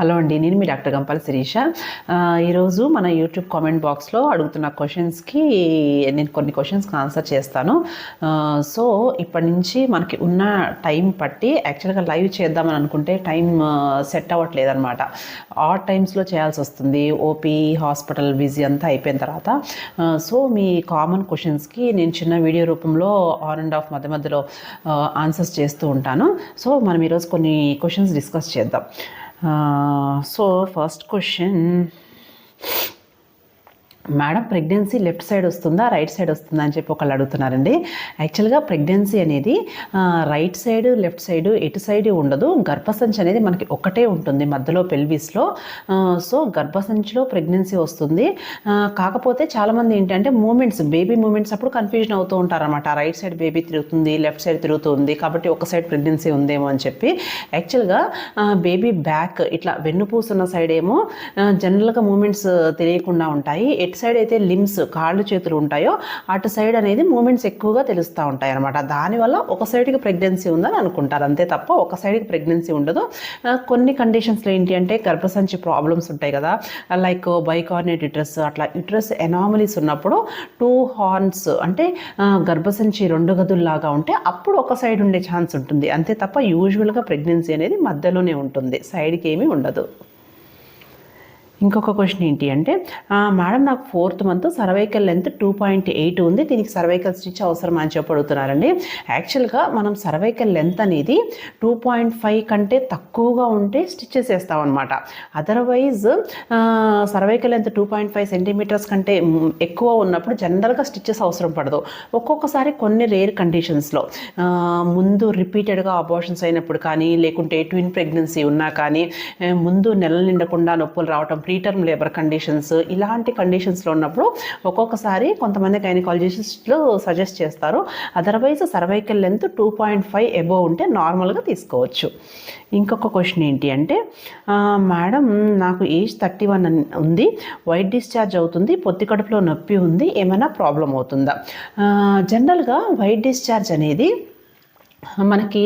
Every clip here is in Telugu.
హలో అండి నేను మీ డాక్టర్ గంపాల శిరీష. ఈరోజు మన యూట్యూబ్ కామెంట్ బాక్స్లో అడుగుతున్న క్వశ్చన్స్కి నేను కొన్ని క్వశ్చన్స్కి ఆన్సర్ చేస్తాను. సో ఇప్పటి నుంచి మనకి ఉన్న టైం పట్టి యాక్చువల్గా లైవ్ చేద్దామని అనుకుంటే టైం సెట్ అవ్వట్లేదు అనమాట ఆ టైమ్స్లో చేయాల్సి వస్తుంది. ఓపీ హాస్పిటల్ బిజీ అంతా అయిపోయిన తర్వాత. సో మీ కామన్ క్వశ్చన్స్కి నేను చిన్న వీడియో రూపంలో ఆన్ అండ్ ఆఫ్ మధ్య మధ్యలో ఆన్సర్స్ చేస్తూ ఉంటాను. సో మనం ఈరోజు కొన్ని క్వశ్చన్స్ డిస్కస్ చేద్దాం. So first question madam pregnancy left side వస్తుందా రైట్ సైడ్ వస్తుందా అని చెప్పి ఒకళ్ళు అడుగుతున్నారండి. యాక్చువల్గా ప్రెగ్నెన్సీ అనేది రైట్ సైడ్ లెఫ్ట్ సైడ్ ఎటు సైడ్ ఉండదు. గర్భసంచి అనేది మనకి ఒకటే ఉంటుంది మధ్యలో పెల్విస్లో. సో గర్భసంచిలో ప్రెగ్నెన్సీ వస్తుంది. కాకపోతే చాలామంది ఏంటంటే మూమెంట్స్ బేబీ మూమెంట్స్ అప్పుడు కన్ఫ్యూజన్ అవుతూ ఉంటారన్నమాట. రైట్ సైడ్ బేబీ తిరుగుతుంది లెఫ్ట్ సైడ్ తిరుగుతుంది కాబట్టి ఒక సైడ్ ప్రెగ్నెన్సీ ఉందేమో అని చెప్పి. యాక్చువల్గా బేబీ బ్యాక్ ఇట్లా వెన్నుపూసున్న సైడ్ ఏమో జనరల్గా మూమెంట్స్ తెలియకుండా ఉంటాయి. ఎటు సైడ్ అయితే లిమ్స్ కాళ్ళు చేతులు ఉంటాయో అటు సైడ్ అనేది మూమెంట్స్ ఎక్కువగా తెలుస్తూ ఉంటాయి అనమాట దానివల్ల ఒక సైడ్కి ప్రెగ్నెన్సీ ఉందని అనుకుంటారు. అంతే తప్ప ఒక సైడ్కి ప్రెగ్నెన్సీ ఉండదు. కొన్ని కండిషన్స్లో ఏంటి అంటే గర్భసంచి ప్రాబ్లమ్స్ ఉంటాయి కదా. లైక్ బైకార్నేట్ యుట్రస్ అట్లా యుట్రస్ ఎనామలీస్ ఉన్నప్పుడు టూ హార్న్స్ అంటే గర్భసంచి రెండు గదుల్లాగా ఉంటే అప్పుడు ఒక సైడ్ ఉండే ఛాన్స్ ఉంటుంది. అంతే తప్ప యూజువల్గా ప్రెగ్నెన్సీ అనేది మధ్యలోనే ఉంటుంది. సైడ్కి ఏమీ ఉండదు. ఇంకొక క్వశ్చన్ ఏంటి అంటే మేడం నాకు fourth month cervical length two point eight ఉంది. దీనికి సర్వైకల్ స్టిచ్ అవసరం అని చెప్పి అడుగుతున్నారండి. యాక్చువల్గా మనం సర్వైకల్ లెంత్ అనేది టూ పాయింట్ ఫైవ్ కంటే తక్కువగా ఉంటే స్టిచ్చెస్ వేస్తాం అనమాట otherwise cervical length two point five centimetres కంటే ఎక్కువ ఉన్నప్పుడు జనరల్గా స్టిచ్చెస్ అవసరం పడదు. ఒక్కొక్కసారి కొన్ని రేర్ కండిషన్స్లో ముందు రిపీటెడ్గా అబోషన్స్ అయినప్పుడు కానీ లేకుంటే ట్విన్ ప్రెగ్నెన్సీ ఉన్నా కానీ ముందు నెల నిండకుండా నొప్పులు రావటం ప్రీటర్మ్ లేబర్ కండిషన్స్ ఇలాంటి కండిషన్స్లో ఉన్నప్పుడు ఒక్కొక్కసారి కొంతమంది గైనకాలజిస్టులు సజెస్ట్ చేస్తారు otherwise cervical length two point five above ఉంటే నార్మల్గా తీసుకోవచ్చు. ఇంకొక క్వశ్చన్ ఏంటి అంటే మేడం నాకు ఏజ్ థర్టీ వన్ ఉంది వైట్ డిశ్చార్జ్ అవుతుంది పొత్తి కడుపులో నొప్పి ఉంది ఏమైనా ప్రాబ్లం అవుతుందా? జనరల్గా వైట్ డిశ్చార్జ్ అనేది మనకి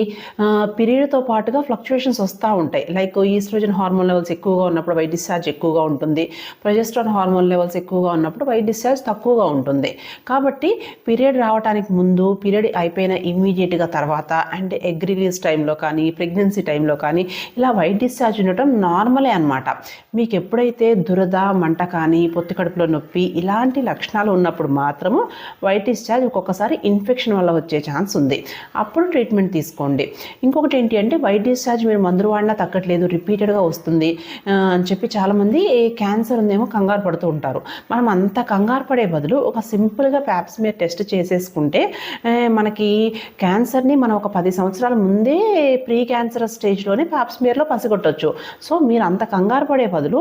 పీరియడ్తో పాటుగా ఫ్లక్చుయేషన్స్ వస్తూ ఉంటాయి. లైక్ ఈస్ట్రోజన్ హార్మోన్ లెవెల్స్ ఎక్కువగా ఉన్నప్పుడు వైట్ డిశ్చార్జ్ ఎక్కువగా ఉంటుంది. ప్రొజెస్ట్రాన్ హార్మోన్ లెవెల్స్ ఎక్కువగా ఉన్నప్పుడు వైట్ డిశ్చార్జ్ తక్కువగా ఉంటుంది. కాబట్టి పీరియడ్ రావడానికి ముందు పీరియడ్ అయిపోయిన ఇమ్మీడియట్గా తర్వాత అండ్ ఎగ్ రిలీజ్ టైంలో కానీ ప్రెగ్నెన్సీ టైంలో కానీ ఇలా వైట్ డిశ్చార్జ్ ఉండటం నార్మలే అనమాట మీకు ఎప్పుడైతే దురద మంట కానీ పొత్తి కడుపులో నొప్పి ఇలాంటి లక్షణాలు ఉన్నప్పుడు మాత్రము వైట్ డిశ్చార్జ్ ఒక్కొక్కసారి ఇన్ఫెక్షన్ వల్ల వచ్చే ఛాన్స్ ఉంది. అప్పుడు ట్రీట్మెంట్ తీసుకోండి. ఇంకొకటి ఏంటి అంటే వైట్ డిశ్చార్జ్ మీరు మందులు వాడినా తగ్గట్లేదు రిపీటెడ్గా వస్తుంది. అని చెప్పి చాలామంది క్యాన్సర్ ఉందేమో కంగారు పడుతూ ఉంటారు. మనం అంత కంగారు పడే బదులు ఒక సింపుల్గా ప్యాప్స్మియర్ టెస్ట్ చేసేసుకుంటే మనకి క్యాన్సర్ని మనం ఒక పది సంవత్సరాల ముందే ప్రీ క్యాన్సర్ స్టేజ్లోనే ప్యాప్స్మియర్లో పసిగొట్టవచ్చు సో మీరు అంత కంగారు పడే బదులు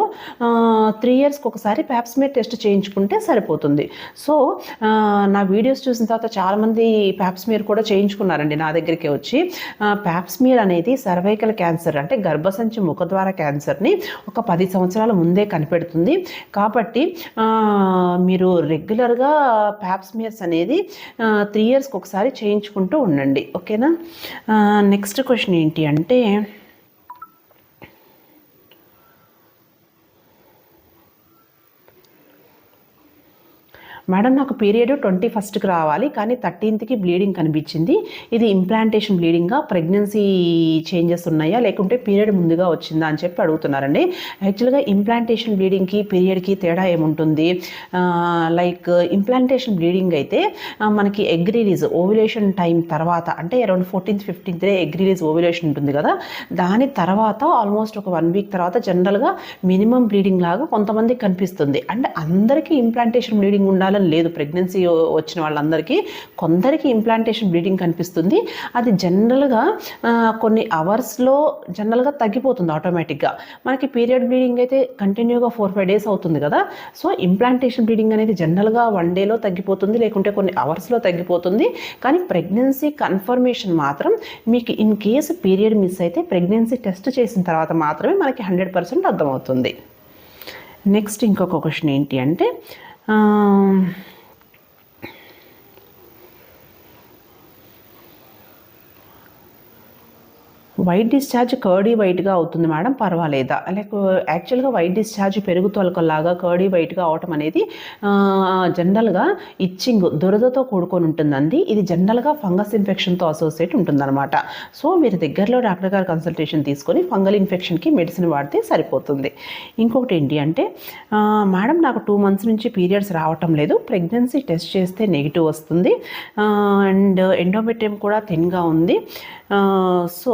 త్రీ ఇయర్స్కి ఒకసారి ప్యాప్స్మియర్ టెస్ట్ చేయించుకుంటే సరిపోతుంది. సో నా వీడియోస్ చూసిన తర్వాత చాలామంది ప్యాప్స్మియర్ కూడా చేయించుకున్నారండి నా దగ్గర దగ్గరికి వచ్చి ప్యాప్స్మీర్ అనేది సర్వైకల్ క్యాన్సర్ అంటే గర్భసంచి ముఖద్వార క్యాన్సర్ని ఒక పది సంవత్సరాల ముందే కనిపెడుతుంది. కాబట్టి మీరు రెగ్యులర్గా ప్యాప్స్మీర్స్ అనేది త్రీ ఇయర్స్కి ఒకసారి చేయించుకుంటూ ఉండండి. ఓకేనా? నెక్స్ట్ క్వశ్చన్ ఏంటి అంటే మేడం నాకు పీరియడ్ ట్వంటీ ఫస్ట్కి రావాలి కానీ థర్టీన్త్కి బ్లీడింగ్ కనిపించింది. ఇది ఇంప్లాంటేషన్ బ్లీడింగ్గా ప్రెగ్నెన్సీ చేంజెస్ ఉన్నాయా లేకుంటే పీరియడ్ ముందుగా వచ్చిందా అని చెప్పి అడుగుతున్నారండి. యాక్చువల్గా ఇంప్లాంటేషన్ బ్లీడింగ్కి పీరియడ్కి తేడా ఏముంటుంది? లైక్ ఇంప్లాంటేషన్ బ్లీడింగ్ అయితే మనకి ఎగ్ రిలీజ్ ఓవ్యులేషన్ టైం తర్వాత అంటే around fourteenth fifteenth day egg release ovulation ఉంటుంది కదా దాని తర్వాత ఆల్మోస్ట్ ఒక వన్ వీక్ తర్వాత జనరల్గా మినిమం బ్లీడింగ్ లాగా కొంతమందికి కనిపిస్తుంది. అంటే అందరికీ ఇంప్లాంటేషన్ బ్లీడింగ్ ఉండాలని లేదు. ప్రెగ్నెన్సీ వచ్చిన వాళ్ళందరికీ కొందరికి ఇంప్లాంటేషన్ బ్లీడింగ్ కనిపిస్తుంది. అది జనరల్గా కొన్ని అవర్స్లో జనరల్గా తగ్గిపోతుంది ఆటోమేటిక్గా. మనకి పీరియడ్ బ్లీడింగ్ అయితే కంటిన్యూగా ఫోర్ ఫైవ్ డేస్ అవుతుంది కదా. సో ఇంప్లాంటేషన్ బ్లీడింగ్ అనేది జనరల్గా వన్ డేలో తగ్గిపోతుంది లేకుంటే కొన్ని అవర్స్లో తగ్గిపోతుంది. కానీ ప్రెగ్నెన్సీ కన్ఫర్మేషన్ మాత్రం మీకు ఇన్ కేసు పీరియడ్ మిస్ అయితే ప్రెగ్నెన్సీ టెస్ట్ చేసిన తర్వాత మాత్రమే మనకి హండ్రెడ్ పర్సెంట్ అర్థమవుతుంది. నెక్స్ట్ ఇంకొక క్వశ్చన్ ఏంటి అంటే Um, వైట్ డిశ్చార్జ్ కర్డీ వైట్గా అవుతుంది మేడం పర్వాలేదా? లైక్ యాక్చువల్గా వైట్ డిశ్చార్జ్ పెరుగు తొలకలాగా కర్డీ వైట్గా అవటం అనేది జనరల్గా ఇచ్చింగ్ దురదతో కూడుకొని ఉంటుందండి. ఇది జనరల్గా ఫంగస్ ఇన్ఫెక్షన్తో అసోసియేట్ ఉంటుందన్నమాట. సో మీరు దగ్గరలో డాక్టర్ గారు కన్సల్టేషన్ తీసుకొని ఫంగల్ ఇన్ఫెక్షన్కి మెడిసిన్ వాడితే సరిపోతుంది. ఇంకొకటి ఏంటి అంటే మేడం నాకు టూ మంత్స్ నుంచి పీరియడ్స్ రావటం లేదు. ప్రెగ్నెన్సీ టెస్ట్ చేస్తే నెగిటివ్ వస్తుంది. అండ్ ఎండోమెట్రియం కూడా థిన్గా ఉంది. సో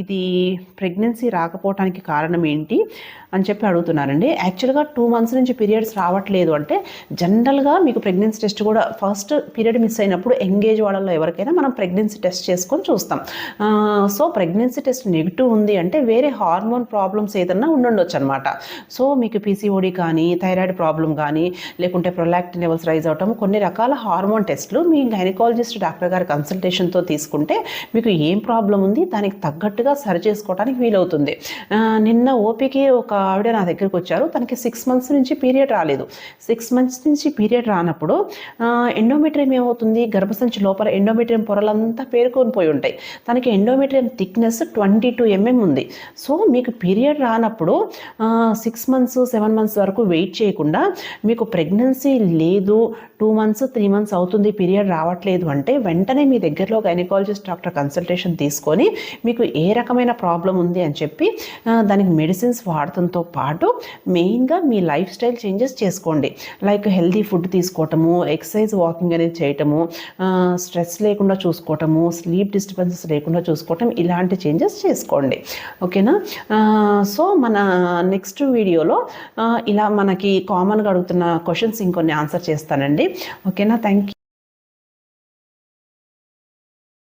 ఇది ప్రెగ్నెన్సీ రాకపోవటానికి కారణం ఏంటి అని చెప్పి అడుగుతున్నారండి. యాక్చువల్గా టూ మంత్స్ నుంచి పీరియడ్స్ రావట్లేదు అంటే జనరల్గా మీకు ప్రెగ్నెన్సీ టెస్ట్ కూడా ఫస్ట్ పీరియడ్ మిస్ అయినప్పుడు ఎంగేజ్ వాళ్ళలో ఎవరికైనా మనం ప్రెగ్నెన్సీ టెస్ట్ చేసుకొని చూస్తాం. సో ప్రెగ్నెన్సీ టెస్ట్ నెగిటివ్ ఉంది అంటే వేరే హార్మోన్ ప్రాబ్లమ్స్ ఏదన్నా ఉండుండొచ్చు అనమాట సో మీకు పీసీఓడి కానీ థైరాయిడ్ ప్రాబ్లం కానీ లేకుంటే ప్రొలాక్టిన్ లెవెల్స్ రైజ్ అవటం కొన్ని రకాల హార్మోన్ టెస్ట్లు మీ గైనకాలజిస్ట్ డాక్టర్ గారి కన్సల్టేషన్తో తీసుకుంటే మీకు ఏం ప్రాబ్లం ఉంది దానికి తగ్గట్టుగా సరి చేసుకోవడానికి వీలవుతుంది. నిన్న ఓపీకి ఒక ఆవిడ నా దగ్గరికి వచ్చారు. తనకి సిక్స్ మంత్స్ నుంచి పీరియడ్ రాలేదు. సిక్స్ మంత్స్ నుంచి పీరియడ్ రానప్పుడు ఎండోమెట్రియం ఏమవుతుంది? గర్భసంచి లోపల ఎండోమెట్రియం పొరలంతా పేరుకొని పోయి ఉంటాయి. తనకి endometrium thickness twenty two mm ఉంది. సో మీకు పీరియడ్ రానప్పుడు సిక్స్ మంత్స్ సెవెన్ మంత్స్ వరకు వెయిట్ చేయకుండా మీకు ప్రెగ్నెన్సీ లేదు టూ మంత్స్ త్రీ మంత్స్ అవుతుంది పీరియడ్ రావట్లేదు అంటే వెంటనే మీ దగ్గరలో గైనకాలజిస్ట్ డాక్టర్ కన్సల్టేషన్ తీసుకొని మీకు ఏ రకమైన ప్రాబ్లం ఉంది అని చెప్పి దానికి మెడిసిన్స్ వాడటంతో పాటు మెయిన్గా మీ లైఫ్ స్టైల్ చేంజెస్ చేసుకోండి. లైక్ హెల్దీ ఫుడ్ తీసుకోవటము ఎక్సర్సైజ్ వాకింగ్ అనేది చేయటము స్ట్రెస్ లేకుండా చూసుకోవటము స్లీప్ డిస్టర్బెన్సెస్ లేకుండా చూసుకోవటం ఇలాంటి చేంజెస్ చేసుకోండి. ఓకేనా సో మన నెక్స్ట్ వీడియోలో ఇలా మనకి కామన్గా అడుగుతున్న క్వశ్చన్స్ ఇంకొన్ని ఆన్సర్ చేస్తానండి. ఓకేనా థ్యాంక్ యూ